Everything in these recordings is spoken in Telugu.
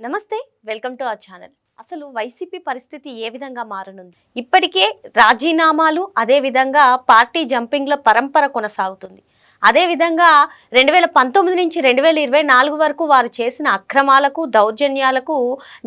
నమస్తే వెల్కమ్ టు అవర్ ఛానల్. అసలు వైసీపీ పరిస్థితి ఏ విధంగా మారనుంది? ఇప్పటికే రాజీనామాలు అదే విధంగా పార్టీ జంపింగ్ల పరంపర కొనసాగుతుంది. అదే విధంగా రెండు వేల పంతొమ్మిది నుంచి రెండు వేల ఇరవై నాలుగు వరకు వారు చేసిన అక్రమాలకు దౌర్జన్యాలకు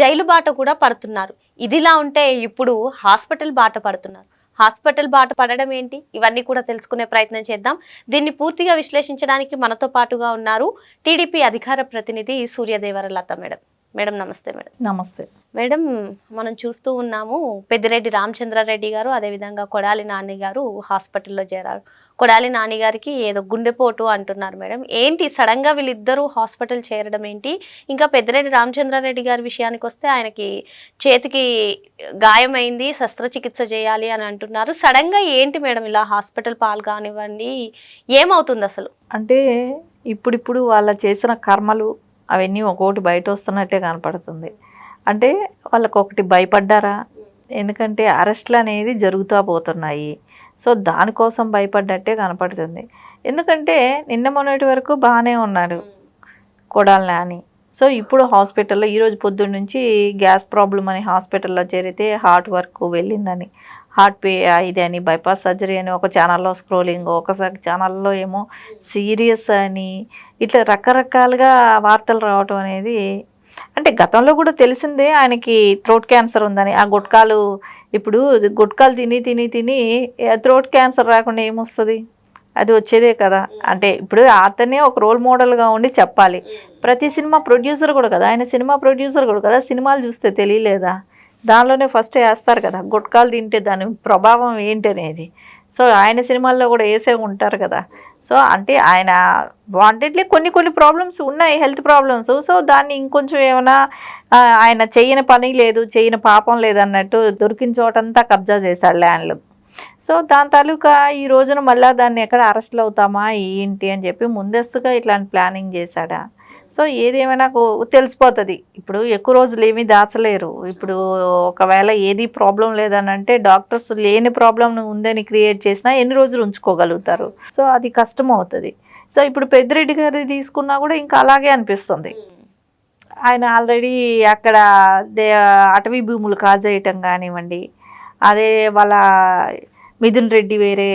జైలు బాట కూడా పడుతున్నారు. ఇదిలా ఉంటే ఇప్పుడు హాస్పిటల్ బాట పడుతున్నారు. హాస్పిటల్ బాట పడడం ఏంటి? ఇవన్నీ కూడా తెలుసుకునే ప్రయత్నం చేద్దాం. దీన్ని పూర్తిగా విశ్లేషించడానికి మనతో పాటుగా ఉన్నారు టీడీపీ అధికార ప్రతినిధి సూర్యదేవర లత మేడం. మేడం నమస్తే మేడం. నమస్తే. మేడం మనం చూస్తూ ఉన్నాము పెద్దిరెడ్డి రామచంద్రారెడ్డి గారు అదేవిధంగా కొడాలి నాని గారు హాస్పిటల్లో చేరారు. కొడాలి నాని గారికి ఏదో గుండెపోటు అంటున్నారు మేడం. ఏంటి సడన్గా వీళ్ళిద్దరూ హాస్పిటల్ చేరడం ఏంటి? ఇంకా పెద్దిరెడ్డి రామచంద్రారెడ్డి గారి విషయానికి వస్తే ఆయనకి చేతికి గాయమైంది శస్త్రచికిత్స చేయాలి అని అంటున్నారు. సడన్గా ఏంటి మేడం ఇలా హాస్పిటల్ పాలు కానివ్వండి? ఏమవుతుంది అసలు? అంటే ఇప్పుడిప్పుడు వాళ్ళ చేసిన కర్మలు అవన్నీ ఒక్కొక్కటి బయట వస్తున్నట్టే కనపడుతుంది. అంటే వాళ్ళకు ఒకటి భయపడ్డారా? ఎందుకంటే అరెస్ట్లు అనేది జరుగుతూ పోతున్నాయి. సో దానికోసం భయపడ్డట్టే కనపడుతుంది. ఎందుకంటే నిన్న మొన్నటి వరకు బాగానే ఉన్నాడు కొడాలని అని సో ఇప్పుడు హాస్పిటల్లో ఈరోజు పొద్దున్న నుంచి గ్యాస్ ప్రాబ్లం అని హాస్పిటల్లో చేరితే హార్ట్ వర్క్ వెళ్ళిందని. హార్ట్ పే ఇది అని బైపాస్ సర్జరీ అని ఒక ఛానల్లో స్క్రోలింగ్ ఒకసారి ఛానల్లో ఏమో సీరియస్ అని ఇట్లా రకరకాలుగా వార్తలు రావటం అనేది అంటే గతంలో కూడా తెలిసిందే ఆయనకి థ్రోట్ క్యాన్సర్ ఉందని. ఆ గుట్కాలు ఇప్పుడు గుట్కాలు తిని తిని తిని థ్రోట్ క్యాన్సర్ రాకుండా ఏమొస్తుంది? అది వచ్చేదే కదా. అంటే ఇప్పుడు అతనే ఒక రోల్ మోడల్గా ఉండి చెప్పాలి. ప్రతి సినిమా ప్రొడ్యూసర్ కూడా కదా. ఆయన సినిమా ప్రొడ్యూసర్ కూడా కదా. సినిమాలు చూస్తే తెలియలేదా? దానిలోనే ఫస్ట్ వేస్తారు కదా గుట్కాలు తింటే దాని ప్రభావం ఏంటి అనేది. సో ఆయన సినిమాల్లో కూడా వేసే ఉంటారు కదా. సో అంటే ఆయన వాంటెడ్లీ కొన్ని కొన్ని ప్రాబ్లమ్స్ ఉన్నాయి హెల్త్ ప్రాబ్లమ్స్ సో దాన్ని ఇంకొంచెం ఏమైనా ఆయన చేయని పని లేదు చేయని పాపం లేదన్నట్టు దొరికిన చోటంతా కబ్జా చేశాడు ల్యాండ్లు. సో దాని తాలూకా ఈ రోజున మళ్ళీ దాన్ని ఎక్కడ అరెస్ట్లు అవుతామా ఏంటి అని చెప్పి ముందస్తుగా ఇట్లాంటి ప్లానింగ్ చేశాడా. సో ఏదేమైనా తెలిసిపోతుంది. ఇప్పుడు ఎక్కువ రోజులు ఏమీ దాచలేరు. ఇప్పుడు ఒకవేళ ఏది ప్రాబ్లం లేదని అంటే డాక్టర్స్ లేని ప్రాబ్లం ఉందని క్రియేట్ చేసినా ఎన్ని రోజులు ఉంచుకోగలుగుతారు. సో అది కష్టం అవుతుంది సో ఇప్పుడు పెద్దిరెడ్డి గారి తీసుకున్నా కూడా ఇంకా అలాగే అనిపిస్తుంది. ఆయన ఆల్రెడీ అక్కడ దే అటవీ భూములు కాజేయటం కానివ్వండి అదే వాళ్ళ మిథున్ రెడ్డి వేరే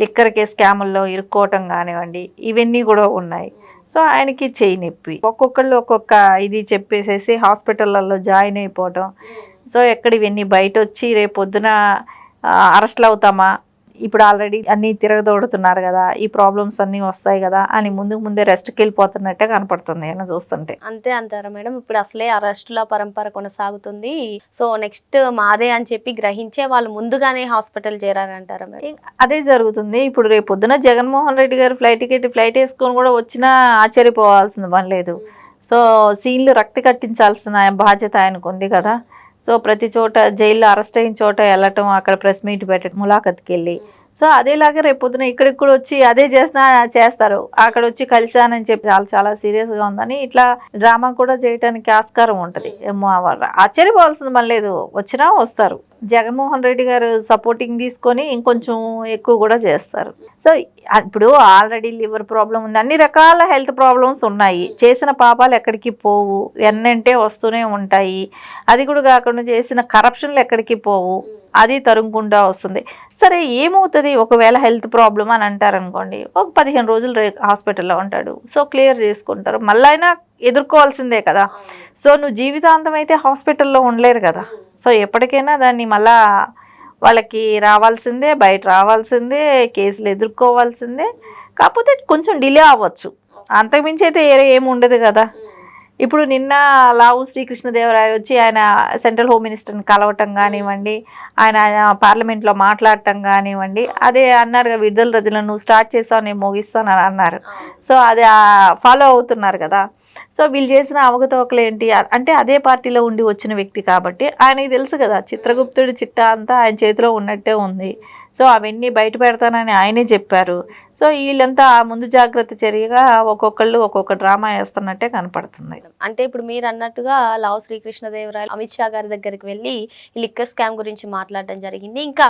లిక్కర్ కేసు స్కాముల్లో ఇరుక్కోవటం కానివ్వండి ఇవన్నీ కూడా ఉన్నాయి. సో ఆయనకి చేయి నొప్పి. ఒక్కొక్కళ్ళు ఒక్కొక్క ఇది చెప్పేసేసి హాస్పిటళ్ళల్లో జాయిన్ అయిపోవటం. సో ఎక్కడ ఇవన్నీ బయట వచ్చి రేపు పొద్దున అరెస్ట్లు అవుతామా ఇప్పుడు ఆల్రెడీ అన్నీ తిరగదోడుతున్నారు కదా ఈ ప్రాబ్లమ్స్ అన్నీ వస్తాయి కదా అని ముందుకు ముందే రెస్ట్కి వెళ్ళిపోతున్నట్టే కనపడుతుంది ఆయన చూస్తుంటే. అంతే అంటారా మేడం ఇప్పుడు అసలే అరెస్టుల పరంపర కొనసాగుతుంది. సో నెక్స్ట్ మాదే అని చెప్పి గ్రహించే వాళ్ళు ముందుగానే హాస్పిటల్ చేరారంటారా మేడం? అదే జరుగుతుంది. ఇప్పుడు రేపు పొద్దున జగన్మోహన్ రెడ్డి గారు ఫ్లైట్ టికెట్ ఫ్లైట్ వేసుకొని కూడా వచ్చినా ఆశ్చర్యపోవాల్సిన పని లేదు. సో సీన్లు రక్తి కట్టించాల్సిన బాధ్యత ఆయనకు ఉంది కదా. సో ప్రతి చోట జైల్లో అరెస్ట్ అయిన చోట వెళ్ళటం అక్కడ ప్రెస్ మీట్ పెట్టడం ములాఖత్కి వెళ్ళి. సో అదేలాగా రేపు పొద్దున ఇక్కడికి కూడా వచ్చి అదే చేసినా చేస్తారు. అక్కడ వచ్చి కలిశానని చెప్పి చాలా చాలా సీరియస్గా ఉందని ఇట్లా డ్రామా కూడా చేయడానికి ఆస్కారం ఉంటుంది. ఆశ్చర్యపోవాల్సింది మళ్ళీ లేదు వచ్చినా వస్తారు. జగన్మోహన్ రెడ్డి గారు సపోర్టింగ్ తీసుకొని ఇంకొంచెం ఎక్కువ కూడా చేస్తారు. సో ఇప్పుడు ఆల్రెడీ లివర్ ప్రాబ్లం ఉంది. అన్ని రకాల హెల్త్ ప్రాబ్లమ్స్ ఉన్నాయి. చేసిన పాపాలు ఎక్కడికి పోవు. ఎన్నంటే వస్తూనే ఉంటాయి. అది కూడా కాకుండా చేసిన కరప్షన్లు ఎక్కడికి పోవు. అది తరుముకుంటా వస్తుంది. సరే ఏమవుతుంది? ఒకవేళ హెల్త్ ప్రాబ్లం అని అంటారనుకోండి ఒక పదిహేను రోజులు హాస్పిటల్లో ఉంటాడు. సో క్లియర్ చేసుకుంటారు. మళ్ళీ అయినా ఎదుర్కోవాల్సిందే కదా. సో నువ్వు జీవితాంతం అయితే హాస్పిటల్లో ఉండలేరు కదా. సో ఎప్పటికైనా దాన్ని మళ్ళా వాళ్ళకి రావాల్సిందే బయట రావాల్సిందే కేసులు ఎదుర్కోవాల్సిందే. కాకపోతే కొంచెం డిలే అవ్వచ్చు. అంతకుమించి అయితే ఏరే ఏమి ఉండదు కదా. ఇప్పుడు నిన్న లావు శ్రీకృష్ణదేవరాయ వచ్చి ఆయన సెంట్రల్ హోమ్ మినిస్టర్ని కలవటం కానివ్వండి ఆయన పార్లమెంట్లో మాట్లాడటం కానివ్వండి అదే అన్నారు కదా విడుదల రజలను నువ్వు స్టార్ట్ చేస్తావు నేను ముగిస్తాను అని అన్నారు. సో అది ఫాలో అవుతున్నారు కదా. సో వీళ్ళు చేసిన అవగతవకలు ఏంటి? అంటే అదే పార్టీలో ఉండి వచ్చిన వ్యక్తి కాబట్టి ఆయనకి తెలుసు కదా చిత్రగుప్తుడి చిట్టా అంతా ఆయన చేతిలో ఉన్నట్టే ఉంది. సో అవన్నీ బయట పెడతానని ఆయనే చెప్పారు. సో వీళ్ళంతా ఆ ముందు జాగ్రత్త చర్యగా ఒక్కొక్కళ్ళు ఒక్కొక్క డ్రామా వేస్తున్నట్టే కనపడుతుంది. అంటే ఇప్పుడు మీరు అన్నట్టుగా లావు శ్రీకృష్ణదేవరాయలు అమిత్ షా గారి దగ్గరికి వెళ్ళి ఈ లిక్కర్ స్కామ్ గురించి మాట్లాడడం జరిగింది. ఇంకా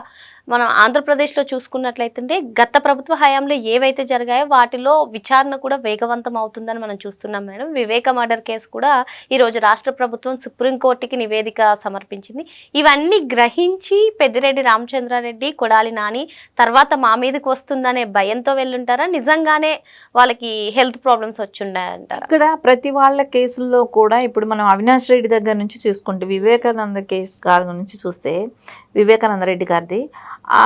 మనం ఆంధ్రప్రదేశ్లో చూసుకున్నట్లయితే గత ప్రభుత్వ హయాంలో ఏవైతే జరిగాయో వాటిలో విచారణ కూడా వేగవంతం అవుతుందని మనం చూస్తున్నాం మేడం. వివేక మర్డర్ కేసు కూడా ఈరోజు రాష్ట్ర ప్రభుత్వం సుప్రీంకోర్టుకి నివేదిక సమర్పించింది. ఇవన్నీ గ్రహించి పెద్దిరెడ్డి రామచంద్రారెడ్డి కొడాలి నాని తర్వాత మా మీదకి వస్తుందనే భయంతో వెళ్ళుంటారా? నిజంగానే వాళ్ళకి హెల్త్ ప్రాబ్లమ్స్ వచ్చుండాయంటారా? ఇక్కడ ప్రతి వాళ్ళ కేసుల్లో కూడా ఇప్పుడు మనం అవినాష్ రెడ్డి దగ్గర నుంచి చూసుకుంటే వివేకానంద కేసు గారి నుంచి చూస్తే వివేకానంద రెడ్డి గారిది ఆ,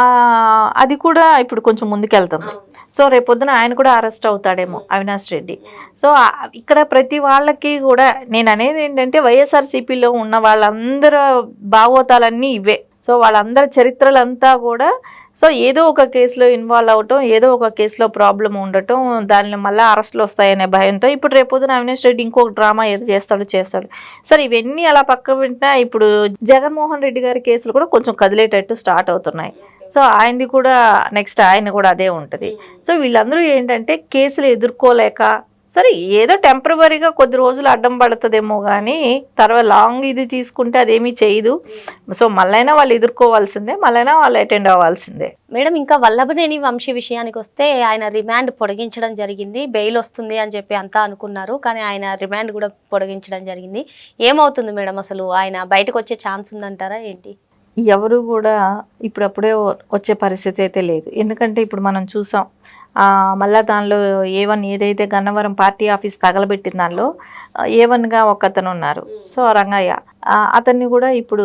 అది కూడా ఇప్పుడు కొంచెం ముందుకెళ్తుంది. సో రేపొద్దున ఆయన కూడా అరెస్ట్ అవుతాడేమో అవినాష్ రెడ్డి. సో ఇక్కడ ప్రతి వాళ్ళకి కూడా నేను అనేది ఏంటంటే వైఎస్ఆర్సీపీలో ఉన్న వాళ్ళందరూ భావోతాలన్నీ ఇవే. సో వాళ్ళందరి చరిత్రలంతా కూడా సో ఏదో ఒక కేసులో ఇన్వాల్వ్ అవటం ఏదో ఒక కేసులో ప్రాబ్లం ఉండటం దానిలో మళ్ళీ అరెస్టులు వస్తాయనే భయంతో ఇప్పుడు రేపొద్దున అవినాష్ రెడ్డి ఇంకొక డ్రామా ఏదో చేస్తాడు చేస్తాడు. సరే ఇవన్నీ అలా పక్క వింటా ఇప్పుడు జగన్మోహన్ రెడ్డి గారి కేసులు కూడా కొంచెం కదిలేటట్టు స్టార్ట్ అవుతున్నాయి. సో ఆయనది కూడా నెక్స్ట్ ఆయన కూడా అదే ఉంటుంది. సో వీళ్ళందరూ ఏంటంటే కేసులు ఎదుర్కోలేక సరే ఏదో టెంపరవరీగా కొద్ది రోజులు అడ్డం పడుతుందేమో కానీ తర్వాత లాంగ్ ఇది తీసుకుంటే అదేమీ చేయదు. సో మళ్ళైనా వాళ్ళు ఎదుర్కోవాల్సిందే మళ్ళైనా వాళ్ళు అటెండ్ అవ్వాల్సిందే. మేడం ఇంకా వల్లభనేని వంశీ విషయానికి వస్తే ఆయన రిమాండ్ పొడిగించడం జరిగింది. బెయిల్ వస్తుంది అని చెప్పి అంతా అనుకున్నారు కానీ ఆయన రిమాండ్ కూడా పొడిగించడం జరిగింది. ఏమవుతుంది మేడం అసలు? ఆయన బయటకు వచ్చే ఛాన్స్ ఉందంటారా ఏంటి? ఎవరు కూడా ఇప్పుడప్పుడే వచ్చే పరిస్థితి అయితే లేదు. ఎందుకంటే ఇప్పుడు మనం చూసాం మళ్ళా దానిలో ఏ వన్ ఏదైతే గన్నవరం పార్టీ ఆఫీస్ తగలబెట్టిన దానిలో ఏ వన్గా ఒక అతను ఉన్నారు. సో రంగయ్య అతన్ని కూడా ఇప్పుడు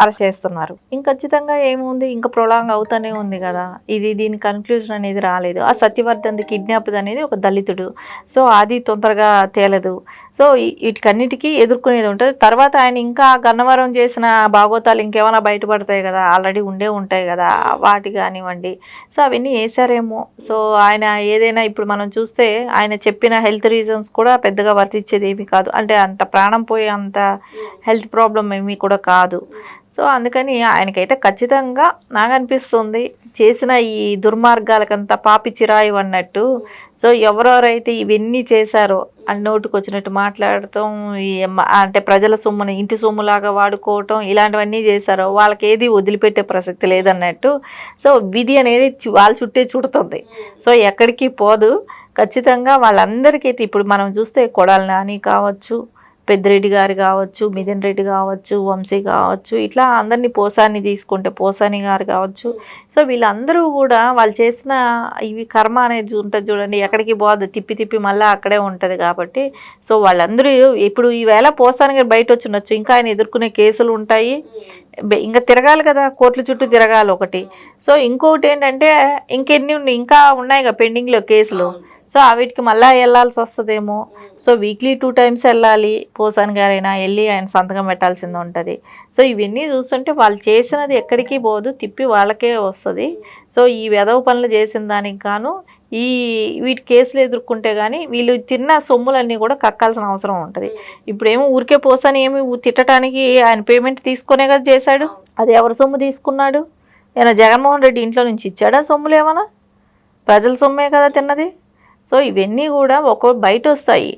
అరెస్ట్ చేస్తున్నారు. ఇంక ఖచ్చితంగా ఏముంది? ఇంకా ప్రొలాంగ్ అవుతూనే ఉంది కదా. ఇది దీని కన్క్లూజన్ అనేది రాలేదు. ఆ సత్యవర్ధన్ కిడ్నాప్ అనేది ఒక దళితుడు. సో అది తొందరగా తేలదు. సో వీటికన్నిటికీ ఎదుర్కొనేది ఉంటుంది. తర్వాత ఆయన ఇంకా గన్నవరం చేసిన భాగోతాలు ఇంకేమైనా బయటపడతాయి కదా. ఆల్రెడీ ఉండే ఉంటాయి కదా. వాటి కానివ్వండి. సో అవన్నీ వేసారేమో సో ఆయన ఏదైనా ఇప్పుడు మనం చూస్తే ఆయన చెప్పిన హెల్త్ రీజన్స్ కూడా పెద్దగా వర్తించేది ఏమీ కాదు. అంటే అంత ప్రాణం పోయే అంత హెల్త్ ప్రాబ్లం ఏమీ కూడా కాదు. సో అందుకని ఆయనకైతే ఖచ్చితంగా నాకు అనిపిస్తుంది చేసిన ఈ దుర్మార్గాలకంతా పాపి చిరాయి అన్నట్టు. సో ఎవరెవరైతే ఇవన్నీ చేశారో అని నోటుకు వచ్చినట్టు మాట్లాడటం అంటే ప్రజల సొమ్ముని ఇంటి సొమ్ములాగా వాడుకోవటం ఇలాంటివన్నీ చేశారో. వాళ్ళకి ఏది వదిలిపెట్టే ప్రసక్తి లేదన్నట్టు. సో విధి అనేది వాళ్ళ చుట్టే చుడుతుంది. సో ఎక్కడికి పోదు. ఖచ్చితంగా వాళ్ళందరికీ అయితే ఇప్పుడు మనం చూస్తే కొడాలి నాని కావచ్చు పెద్దిరెడ్డి గారు కావచ్చు మిథున్ రెడ్డి కావచ్చు వంశీ కావచ్చు ఇట్లా అందరినీ పోసాని తీసుకుంటే పోసాని గారు కావచ్చు. సో వీళ్ళందరూ కూడా వాళ్ళు చేసిన ఇవి కర్మ అనేది ఉంటుంది చూడండి. ఎక్కడికి పోదు తిప్పి తిప్పి మళ్ళీ అక్కడే ఉంటుంది కాబట్టి. సో వాళ్ళందరూ ఇప్పుడు ఈవేళ పోసాని గారు బయట వచ్చినొచ్చు ఇంకా ఆయన ఎదుర్కొనే కేసులు ఉంటాయి. ఇంకా తిరగాలి కదా కోర్టుల చుట్టూ తిరగాలి ఒకటి. సో ఇంకొకటి ఏంటంటే ఇంకెన్ని ఉన్నాయి ఇంకా ఉన్నాయి కదా పెండింగ్లో కేసులు. సో వీటికి మళ్ళీ వెళ్ళాల్సి వస్తుందేమో. సో వీక్లీ టూ టైమ్స్ వెళ్ళాలి. పోసాన్ గారైనా వెళ్ళి ఆయన సంతకం పెట్టాల్సింది ఉంటుంది. సో ఇవన్నీ చూస్తుంటే వాళ్ళు చేసినది ఎక్కడికి పోదు తిప్పి వాళ్ళకే వస్తుంది. సో ఈ వెధవ పనులు చేసిన దానికి గాను ఈ వీటి కేసులు ఎదుర్కొంటే కానీ వీళ్ళు తిన్న సొమ్ములన్నీ కూడా కక్కాల్సిన అవసరం ఉంటుంది. ఇప్పుడేమో ఊరికే పోసాని ఏమి తిట్టడానికి ఆయన పేమెంట్ తీసుకునే కదా చేశాడు. అది ఎవరి సొమ్ము తీసుకున్నాడు? ఏమైనా జగన్మోహన్ రెడ్డి ఇంట్లో నుంచి ఇచ్చాడా సొమ్ములు ఏమైనా ప్రజల సొమ్మే కదా తిన్నది. సో ఇవన్నీ కూడా ఒక్కో బయట వస్తాయి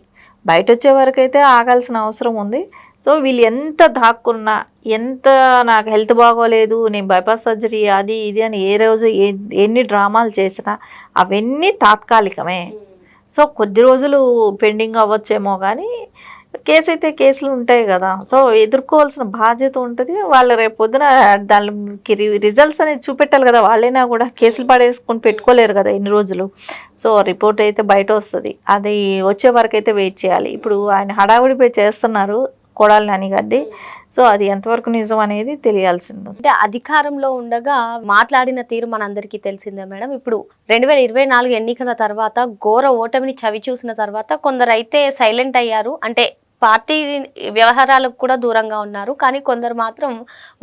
బయట వచ్చే వరకు అయితే ఆగాల్సిన అవసరం ఉంది. సో వీళ్ళు ఎంత దాక్కున్నా ఎంత నాకు హెల్త్ బాగోలేదు నేను బైపాస్ సర్జరీ అది ఇది అని ఏ రోజు ఏ ఎన్ని డ్రామాలు చేసినా అవన్నీ తాత్కాలికమే. సో కొద్ది రోజులు పెండింగ్ అవ్వచ్చేమో కానీ కేసు అయితే కేసులు ఉంటాయి కదా. సో ఎదుర్కోవాల్సిన బాధ్యత ఉంటుంది. వాళ్ళు రేపు పొద్దున దానికి రిజల్ట్స్ అనేది చూపెట్టాలి కదా. వాళ్ళైనా కూడా కేసులు పడేసుకొని పెట్టుకోలేరు కదా ఎన్ని రోజులు. సో రిపోర్ట్ అయితే బయట వస్తుంది. అది వచ్చే వరకు అయితే వెయిట్ చేయాలి. ఇప్పుడు ఆయన హడావిడిపై చేస్తున్నారు కొడాలి నాని గారిది. సో అది ఎంతవరకు నిజం అనేది తెలియాల్సింది. అంటే అధికారంలో ఉండగా మాట్లాడిన తీరు మనందరికీ తెలిసిందే మేడం. ఇప్పుడు రెండు వేల ఇరవై నాలుగు ఎన్నికల తర్వాత ఘోర ఓటమిని చవి చూసిన తర్వాత కొందరు అయితే సైలెంట్ అయ్యారు. అంటే పార్టీ వ్యవహారాలకు కూడా దూరంగా ఉన్నారు. కానీ కొందరు మాత్రం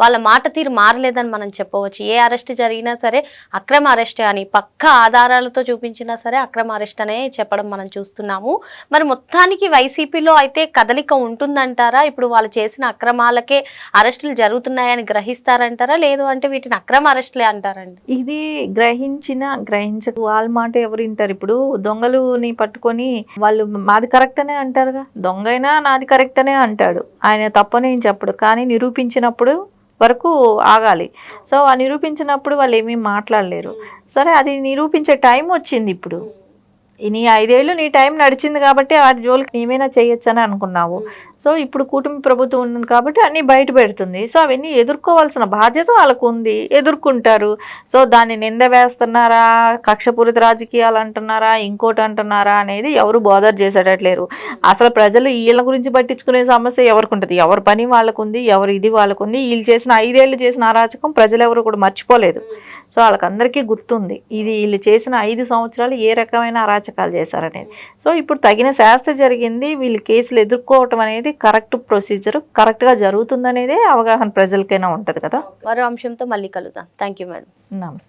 వాళ్ళ మాట తీరు మారలేదని మనం చెప్పవచ్చు. ఏ అరెస్ట్ జరిగినా సరే అక్రమ అరెస్ట్ అని పక్క ఆధారాలతో చూపించినా సరే అక్రమ అరెస్ట్ అనే చెప్పడం మనం చూస్తున్నాము. మరి మొత్తానికి వైసీపీలో అయితే కదలిక ఉంటుందంటారా? ఇప్పుడు వాళ్ళు చేసిన అక్రమాలకే అరెస్టులు జరుగుతున్నాయని గ్రహిస్తారంటారా? లేదు అంటే వీటిని అక్రమ అరెస్టులే అంటారండి. ఇది గ్రహించిన గ్రహించక వాళ్ళ మాట ఎవరు వింటారు? ఇప్పుడు దొంగలుని పట్టుకొని వాళ్ళు మాది కరెక్ట్ అనే అంటారుగా? దొంగ అయినా నాది కరెక్ట్ అనే అంటాడు. ఆయన తప్పని చెప్పడు. కానీ నిరూపించినప్పుడు వరకు ఆగాలి. సో ఆ నిరూపించినప్పుడు వాళ్ళు ఏమీ మాట్లాడలేరు. సరే అది నిరూపించే టైం వచ్చింది ఇప్పుడు. నీ ఐదేళ్ళు నీ టైం నడిచింది కాబట్టి వాటి జోలికి నీవేనా చేయొచ్చని అనుకున్నావు. సో ఇప్పుడు కూటమి ప్రభుత్వం ఉంది కాబట్టి అన్నీ బయట పెడుతుంది. సో అవన్నీ ఎదుర్కోవాల్సిన బాధ్యత వాళ్ళకు ఉంది ఎదుర్కొంటారు. సో దాన్ని నింద వేస్తున్నారా? కక్షపూరిత రాజకీయాలు అంటున్నారా? ఇంకోటి అంటున్నారా అనేది ఎవరు బోదర్ చేసేటట్లేరు. అసలు ప్రజలు వీళ్ళ గురించి పట్టించుకునే సమస్య ఎవరికి ఉంటుంది ఎవరి పని వాళ్ళకు ఉంది ఎవరి ఇది వాళ్ళకు ఉంది వీళ్ళు చేసిన ఐదేళ్ళు చేసిన అరాచకం ప్రజలు ఎవరు కూడా మర్చిపోలేదు. సో వాళ్ళకందరికీ గుర్తుంది. ఇది వీళ్ళు చేసిన ఐదు సంవత్సరాలు ఏ రకమైన అరాచకాలు చేశారనేది. సో ఇప్పుడు తగిన శాస్త్ర జరిగింది వీళ్ళు కేసులు ఎదుర్కోవటం అనేది కరెక్ట్ ప్రొసీజర్ కరెక్ట్గా జరుగుతుందనేదే అవగాహన ప్రజలకైనా ఉంటుంది కదా? మరో అంశంతో మళ్ళీ కలుద్దాం. Thank you madam. నమస్తే.